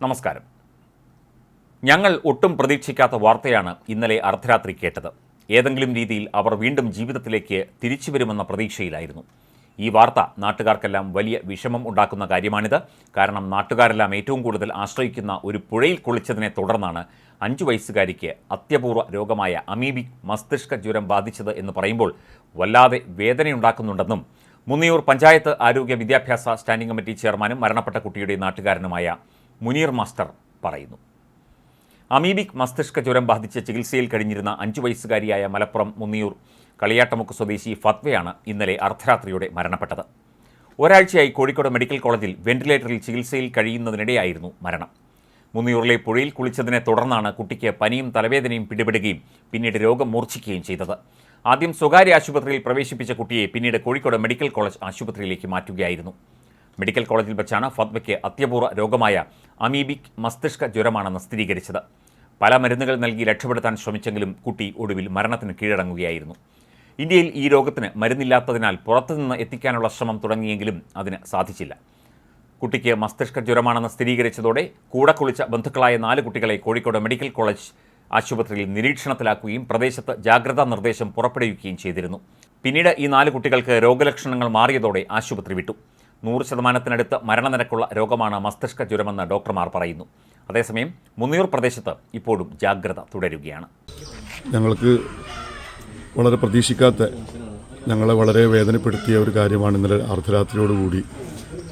നമസ്കാരം. ഞങ്ങൾ ഒട്ടും പ്രതീക്ഷിക്കാത്ത വാർത്തയാണ് ഇന്നലെ അർദ്ധരാത്രി കേട്ടത്. ഏതെങ്കിലും രീതിയിൽ അവർ വീണ്ടും ജീവിതത്തിലേക്ക് തിരിച്ചു വരുമെന്ന പ്രതീക്ഷയിലായിരുന്നു. ഈ വാർത്ത നാട്ടുകാർക്കെല്ലാം വലിയ വിഷമം ഉണ്ടാക്കുന്ന കാര്യമാണിത്. കാരണം നാട്ടുകാരെല്ലാം ഏറ്റവും കൂടുതൽ ആശ്രയിക്കുന്ന ഒരു പുഴയിൽ കുളിച്ചതിനെ തുടർന്നാണ് അഞ്ചു വയസ്സുകാരിക്ക് അത്യപൂർവ രോഗമായ അമീബിക് മസ്തിഷ്ക ജ്വരം ബാധിച്ചത് എന്ന് പറയുമ്പോൾ വല്ലാതെ വേദനയുണ്ടാക്കുന്നുണ്ടെന്നും മുന്നിയൂർ പഞ്ചായത്ത് ആരോഗ്യ വിദ്യാഭ്യാസ സ്റ്റാൻഡിംഗ് കമ്മിറ്റി ചെയർമാനും മരണപ്പെട്ട കുട്ടിയുടെ നാട്ടുകാരനുമായ മുനീർ മാസ്റ്റർ പറയുന്നു. അമീബിക് മസ്തിഷ്ക ജ്വരം ബാധിച്ച് ചികിത്സയിൽ കഴിഞ്ഞിരുന്ന അഞ്ചു വയസ്സുകാരിയായ മലപ്പുറം മുന്നിയൂർ കളിയാട്ടമുക്ക് സ്വദേശി ഫത്വയാണ് ഇന്നലെ അർദ്ധരാത്രിയോടെ മരണപ്പെട്ടത്. ഒരാഴ്ചയായി കോഴിക്കോട് മെഡിക്കൽ കോളേജിൽ വെന്റിലേറ്ററിൽ ചികിത്സയിൽ കഴിയുന്നതിനിടെയായിരുന്നു മരണം. മുന്നിയൂറിലെ പുഴയിൽ കുളിച്ചതിനെ തുടർന്നാണ് കുട്ടിക്ക് പനിയും തലവേദനയും പിടിപെടുകയും പിന്നീട് രോഗം മൂർച്ഛിക്കുകയും ചെയ്തത്. ആദ്യം സ്വകാര്യ ആശുപത്രിയിൽ പ്രവേശിപ്പിച്ച കുട്ടിയെ പിന്നീട് കോഴിക്കോട് മെഡിക്കൽ കോളേജ് ആശുപത്രിയിലേക്ക് മാറ്റുകയായിരുന്നു. മെഡിക്കൽ കോളേജിൽ വെച്ചാണ് ഫത്വയ്ക്ക് അത്യപൂർവ രോഗമായ അമീബിക് മസ്തിഷ്ക ജ്വരമാണെന്ന് സ്ഥിരീകരിച്ചത്. പല മരുന്നുകൾ നൽകി രക്ഷപ്പെടുത്താൻ ശ്രമിച്ചെങ്കിലും കുട്ടി ഒടുവിൽ മരണത്തിന് കീഴടങ്ങുകയായിരുന്നു. ഇന്ത്യയിൽ ഈ രോഗത്തിന് മരുന്നില്ലാത്തതിനാൽ പുറത്തുനിന്ന് എത്തിക്കാനുള്ള ശ്രമം തുടങ്ങിയെങ്കിലും അതിന് സാധിച്ചില്ല. കുട്ടിക്ക് മസ്തിഷ്ക ജ്വരമാണെന്ന് സ്ഥിരീകരിച്ചതോടെ കൂടെ കുളിച്ച ബന്ധുക്കളായ നാല് കുട്ടികളെ കോഴിക്കോട് മെഡിക്കൽ കോളേജ് ആശുപത്രിയിൽ നിരീക്ഷണത്തിലാക്കുകയും പ്രദേശത്ത് ജാഗ്രതാ നിർദ്ദേശം പുറപ്പെടുവിക്കുകയും ചെയ്തിരുന്നു. പിന്നീട് ഈ നാല് കുട്ടികൾക്ക് രോഗലക്ഷണങ്ങൾ മാറിയതോടെ ആശുപത്രി വിട്ടു. നൂറ് ശതമാനത്തിനടുത്ത് മരണനിരക്കുള്ള രോഗമാണ് മസ്തിഷ്ക ജ്വരമെന്ന് ഡോക്ടർമാർ പറയുന്നു. അതേസമയം മുന്നിയൂർ പ്രദേശത്ത് ഇപ്പോഴും ജാഗ്രത തുടരുകയാണ്. ഞങ്ങൾക്ക് വളരെ പ്രതീക്ഷിക്കാത്ത ഞങ്ങളെ വളരെ വേദനപ്പെടുത്തിയ ഒരു കാര്യമാണ് ഇന്നലെ അർദ്ധരാത്രിയോടുകൂടി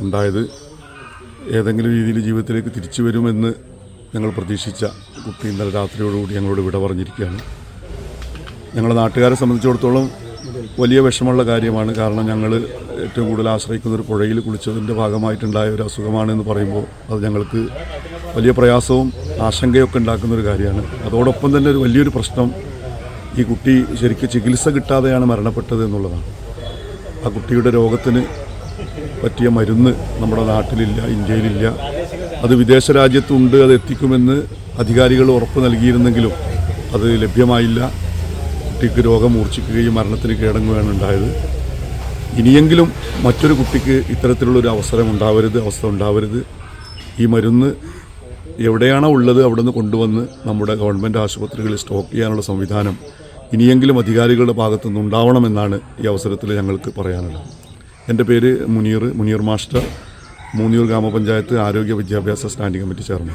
ഉണ്ടായത്. ഏതെങ്കിലും രീതിയിൽ ജീവിതത്തിലേക്ക് തിരിച്ചു വരുമെന്ന് ഞങ്ങൾ പ്രതീക്ഷിച്ച കുട്ടി ഇന്നലെ രാത്രിയോടുകൂടി ഞങ്ങളോട് വിട പറഞ്ഞിരിക്കുകയാണ്. ഞങ്ങളുടെ നാട്ടുകാരെ സംബന്ധിച്ചിടത്തോളം വലിയ വിഷമമുള്ള കാര്യമാണ്. കാരണം ഞങ്ങൾ ഏറ്റവും കൂടുതൽ ആശ്രയിക്കുന്ന ഒരു പുഴയിൽ കുളിച്ചതിന്റെ ഭാഗമായിട്ടുണ്ടായ ഒരു അസുഖമാണെന്ന് പറയുമ്പോൾ അത് ഞങ്ങൾക്ക് വലിയ പ്രയാസവും ആശങ്കയൊക്കെ ഉണ്ടാക്കുന്ന ഒരു കാര്യമാണ്. അതോടൊപ്പം തന്നെ ഒരു വലിയൊരു പ്രശ്നം ഈ കുട്ടി ശരിക്കും ചികിത്സ കിട്ടാതെയാണ് മരണപ്പെട്ടത് എന്നുള്ളതാണ്. ആ കുട്ടിയുടെ രോഗത്തിന് പറ്റിയ മരുന്ന് നമ്മുടെ നാട്ടിലില്ല ഇന്ത്യയിലില്ല. അത് വിദേശ രാജ്യത്തുണ്ട് അത് എത്തിക്കുമെന്ന് അധികാരികൾ ഉറപ്പ് നൽകിയിരുന്നെങ്കിലും അത് ലഭ്യമായില്ല. കുട്ടിക്ക് രോഗം മൂർച്ഛിക്കുകയും മരണത്തിന് കീഴടങ്ങുകയാണ് ഉണ്ടായത്. ഇനിയെങ്കിലും മറ്റൊരു കുട്ടിക്ക് ഇത്തരത്തിലുള്ളൊരു അവസരം ഉണ്ടാവരുത് അവസ്ഥ ഉണ്ടാവരുത്. ഈ മരുന്ന് എവിടെയാണോ ഉള്ളത് അവിടെ നിന്ന് കൊണ്ടുവന്ന് നമ്മുടെ ഗവൺമെന്റ് ആശുപത്രികളിൽ സ്റ്റോക്ക് ചെയ്യാനുള്ള സംവിധാനം ഇനിയെങ്കിലും അധികാരികളുടെ ഭാഗത്തുനിന്ന് ഉണ്ടാവണമെന്നാണ് ഈ അവസരത്തിൽ ഞങ്ങൾക്ക് പറയാനുള്ളത്. എന്റെ പേര് മുനീർ മുനീർ മാസ്റ്റർ മൂന്നിയൂർ ഗ്രാമപഞ്ചായത്ത് ആരോഗ്യ വിദ്യാഭ്യാസ സ്റ്റാൻഡിംഗ് കമ്മിറ്റി ചെയർമാൻ.